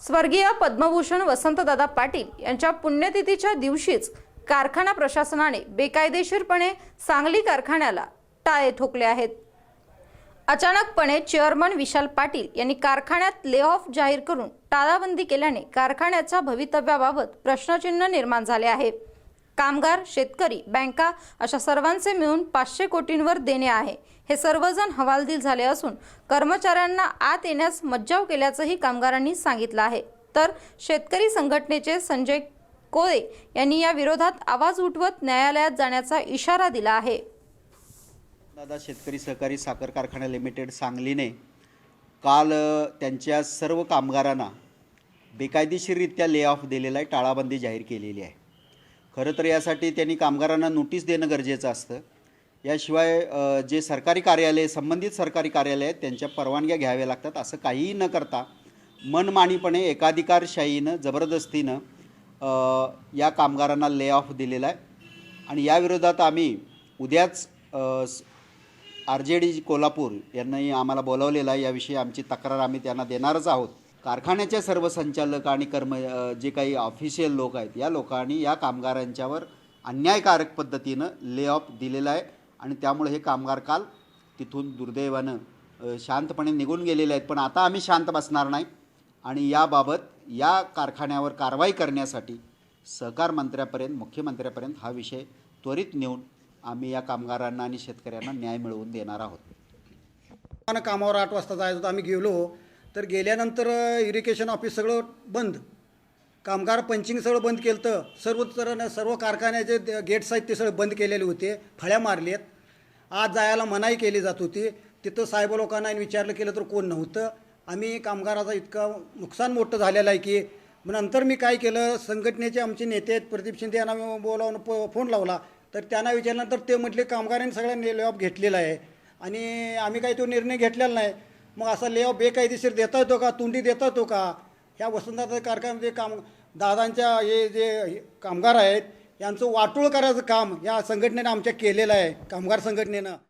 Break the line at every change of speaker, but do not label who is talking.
स्वर्गीय पद्मभूषण वसंतदादा पाटील यांच्या पुण्यतिथीच्या दिवशीच कारखाना प्रशासनाने बेकायदेशीरपणे सांगली कारखान्याला टाळे ठोकले आहेत. अचानकपणे चेअरमन विशाल पाटील यांनी कारखान्यात ले ऑफ जाहीर करून टाळाबंदी केल्याने कारखान्याच्या भवितव्याबाबत प्रश्नचिन्ह निर्माण झाले आहे. कामगार शेतकरी बँका अशा सर्वांचे मिळून पाचशे कोटींवर देणे आहे. हे सर्वजण हवालदिल झाले असून कर्मचाऱ्यांना आत येण्यास मज्जाव केल्याचंही कामगारांनी सांगितलं आहे. तर शेतकरी संघटनेचे संजय कोळे यांनी या विरोधात आवाज उठवत न्यायालयात जाण्याचा इशारा दिला आहे.
दादा शेतकरी सहकारी साखर कारखाना लिमिटेड सांगलीने काल त्यांच्या सर्व कामगारांना बेकायदेशीररित्या ले ऑफ दिलेला आहे टाळाबंदी जाहीर केलेली आहे. खरं तर यासाठी त्यांनी कामगारांना नोटीस देणं गरजेचं असतं. याशिवाय जे सरकारी कार्यालय संबंधित सरकारी कार्यालय आहेत त्यांच्या परवानग्या घ्याव्या लागतात असं काहीही न करता मनमानीपणे एकाधिकारशाहीनं जबरदस्तीनं या कामगारांना ले ऑफ दिलेला आहे. आणि याविरोधात आम्ही उद्याच आर जे डी कोल्हापूर यांनाही आम्हाला बोलावलेलं आहे. याविषयी आमची तक्रार आम्ही त्यांना देणारच आहोत. कारखान्याचे सर्व संचालक आणि कर्म जे काही ऑफिशियल लोक आहेत या लोकांनी या कामगारांच्यावर अन्यायकारक पद्धतीनं ले ऑफ दिलेला आहे. आणि त्यामुळे हे कामगार काल तिथून दुर्दैवानं शांतपणे निघून गेलेले आहेत. पण आता आम्ही शांत बसणार नाही. आणि याबाबत या कारखान्यावर कारवाई करण्यासाठी सहकार मंत्र्यापर्यंत मुख्यमंत्र्यापर्यंत हा विषय त्वरित नेऊन आम्ही या कामगारांना आणि शेतकऱ्यांना न्याय मिळवून देणार आहोत.
कामावर आठ वाजता जायचं होतं आम्ही गेलो. तर गेल्यानंतर इरिगेशन ऑफिस सगळं बंद. कामगार पंचिंग सगळं बंद केलं तर सर्व तर सर्व कारखान्याचे गेट्स आहेत ते सगळे बंद केलेले होते. फळ्या मारलेत. आज जायला मनाई केली जात होती. तिथं साहेब लोकांना विचारलं केलं तर कोण नव्हतं. आम्ही कामगाराचा इतका नुकसान मोठं झालेलं आहे की मग नंतर मी काय केलं? संघटनेचे आमचे नेते आहेत प्रदीप शिंदे यांना बोलावून प फोन लावला. तर त्यांना विचारल्यानंतर ते म्हटले कामगारांनी सगळ्यांनी ले घेतलेला आहे. आणि आम्ही काही तो निर्णय घेतलेला नाही. मग असा ले बेकायदेशीर देता येतो का? तुंडी देता येतो का? ह्या वसंतदादा कारखान्यामध्ये काम दादांच्या हे जे हे कामगार आहेत यांचं वाटोळ करायचं काम या संघटनेनं आमच्या केलेलं आहे कामगार संघटनेनं.